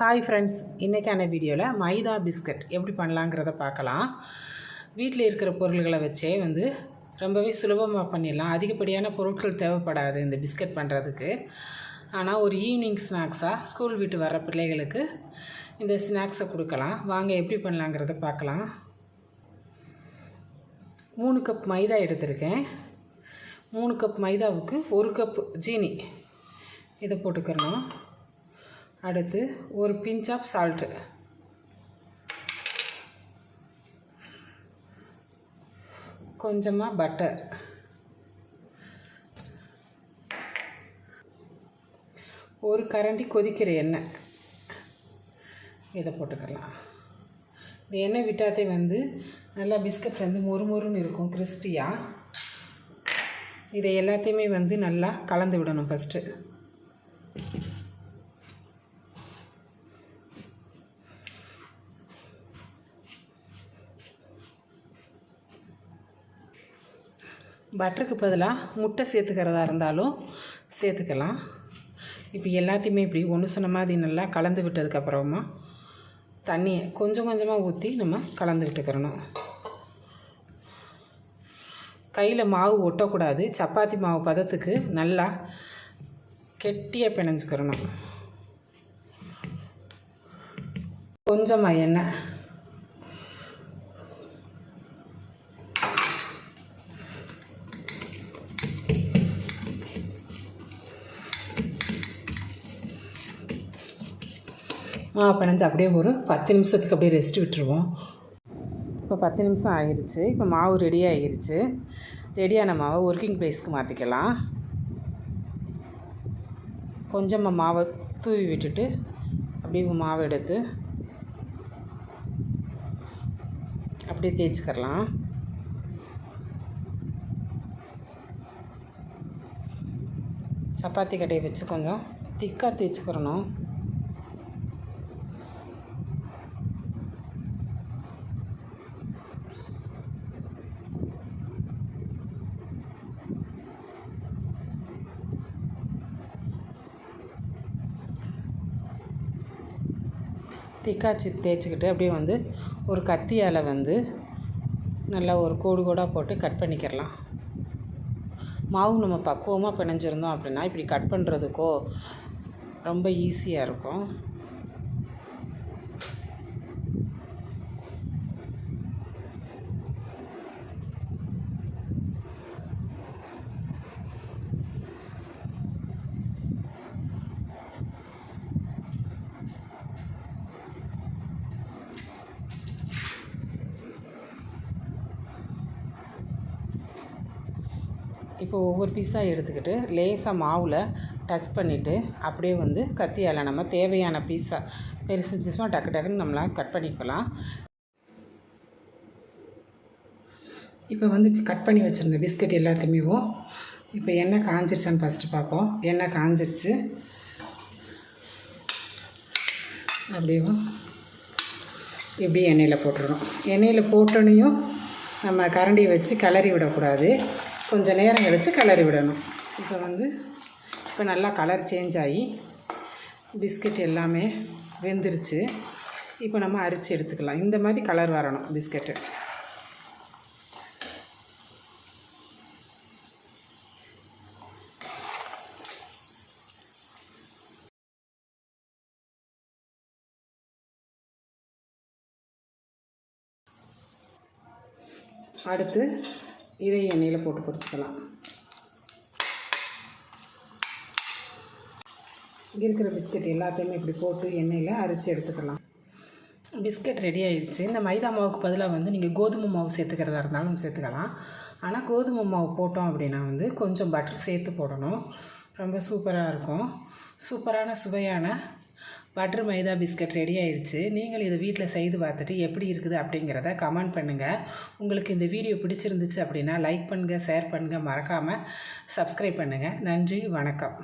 Hi friends இன்றைக்கான வீடியோவில் மைதா biscuit எப்படி பண்ணலாங்கிறத பார்க்கலாம். வீட்டில் இருக்கிற பொருள்களை வச்சே வந்து ரொம்பவே சுலபமாக பண்ணிடலாம். அதிகப்படியான பொருட்கள் தேவைப்படாது இந்த பிஸ்கட் பண்ணுறதுக்கு ஆனால் ஒரு ஈவினிங் ஸ்நாக்ஸாக ஸ்கூல் விட்டு வர பிள்ளைகளுக்கு இந்த ஸ்நாக்ஸை கொடுக்கலாம். வாங்க எப்படி பண்ணலாங்கிறத பார்க்கலாம். மூணு கப் மைதா எடுத்திருக்கேன். மூணு கப் மைதாவுக்கு ஒரு கப் ஜீனி இதை போட்டுக்கிறணும் அடுத்து ஒரு பிஞ்ச் ஆஃப் சால்ட்டு கொஞ்சமாக பட்டர் ஒரு கரண்டி கொதிக்கிற எண்ணெய். இதை போட்டுக்கலாம். இந்த எண்ணெய் விட்டாதே வந்து நல்லா பிஸ்கட் வந்து மொறு மொறுன்னு இருக்கும் கிறிஸ்பியாக இதை எல்லாத்தையுமே வந்து நல்லா கலந்து விடணும் ஃபஸ்ட்டு பட்டருக்கு பதிலாக முட்டை சேர்த்துக்கிறதா இருந்தாலும் சேர்த்துக்கலாம். இப்போ எல்லாத்தையுமே இப்படி ஒன்று சொன்ன மாதிரி நல்லா கலந்து விட்டதுக்கப்புறமா தண்ணியை கொஞ்சம் கொஞ்சமாக ஊற்றி நம்ம கலந்து விட்டுக்கிறணும். கையில் மாவு ஒட்டக்கூடாது. சப்பாத்தி மாவு பதத்துக்கு நல்லா கெட்டியாக பிணைஞ்சுக்கிறணும். கொஞ்சமாக எண்ணெய் பிணைஞ்சு அப்படியே ஒரு பத்து நிமிஷத்துக்கு அப்படியே ரெஸ்ட் விட்டுருவோம். இப்போ பத்து நிமிஷம் ஆகிருச்சு இப்போ மாவு ரெடி ஆகிருச்சு ரெடியான மாவை ஒர்க்கிங் ப்ளேஸ்க்கு மாற்றிக்கலாம் கொஞ்சமாக மாவை தூவி விட்டுட்டு அப்படியே மாவை எடுத்து அப்படியே தேய்ச்சிக்கிறலாம். சப்பாத்தி கட்டையை வச்சு கொஞ்சம் திக்காக தேய்ச்சிக்கிறணும். திக்காச்சி தேய்ச்சிக்கிட்டு அப்படியே வந்து ஒரு கத்தியால் வந்து நல்லா ஒரு கோடு கோடாக போட்டு கட் பண்ணிக்கிறலாம். மாவு நம்ம பக்குவமாக பிணைஞ்சிருந்தோம் அப்படின்னா இப்படி கட் பண்ணுறதுக்கோ ரொம்ப ஈஸியாக இருக்கும். இப்போ ஒவ்வொரு பீஸாக எடுத்துக்கிட்டு லேசாக மாவில் டச் பண்ணிவிட்டு அப்படியே வந்து கத்தியால் நம்ம தேவையான பீஸாக பெருசு டக்கு டக்குன்னு நம்மளால் கட் பண்ணிக்கலாம். இப்போ வந்து கட் பண்ணி வச்சுருந்த பிஸ்கட் எல்லாத்தையுமே இப்போ எண்ணெய் காஞ்சிருச்சான்னு ஃபஸ்ட்டு பார்ப்போம். எண்ணெய் காஞ்சிருச்சு? அப்படியே இப்படி எண்ணெயில் போட்டுடணும் எண்ணெயில் போட்டோனையும் நம்ம கரண்டியை வச்சு கிளறி விடக்கூடாது. கொஞ்சம் நேரம் கழித்து கலரி விடணும். இப்போ வந்து இப்போ நல்லா கலர் சேஞ்ச் ஆகி பிஸ்கட் எல்லாமே வெந்துருச்சு. இப்போ நம்ம அரிச்சு எடுத்துக்கலாம். இந்த மாதிரி கலர் வரணும் பிஸ்கட்டு அடுத்து இதை எண்ணெயில் போட்டு பொரிச்சிக்கலாம். இங்கே இருக்கிற பிஸ்கட் எல்லாத்தையுமே இப்படி போட்டு எண்ணெயில் அரைச்சி எடுத்துக்கலாம். பிஸ்கட் ரெடி ஆகிடுச்சு இந்த மைதா மாவுக்கு பதிலாக வந்து நீங்கள் கோதுமை மாவு சேர்த்துக்கிறதா இருந்தாலும் சேர்த்துக்கலாம். ஆனால் கோதுமை மாவு போட்டோம் அப்படின்னா வந்து கொஞ்சம் பட்டர் சேர்த்து போடணும். ரொம்ப சூப்பராக இருக்கும். சூப்பரான சுவையான பட்டர் மைதா பிஸ்கட் ரெடி ஆயிடுச்சு நீங்கள் இதை வீட்டில் செய்து பார்த்துட்டு எப்படி இருக்குது அப்படிங்கிறத கமெண்ட் பண்ணுங்கள் உங்களுக்கு இந்த வீடியோ பிடிச்சிருந்துச்சு அப்படின்னா லைக் பண்ணுங்கள் ஷேர் பண்ணுங்கள் மறக்காமல் சப்ஸ்கிரைப் பண்ணுங்கள் நன்றி வணக்கம்.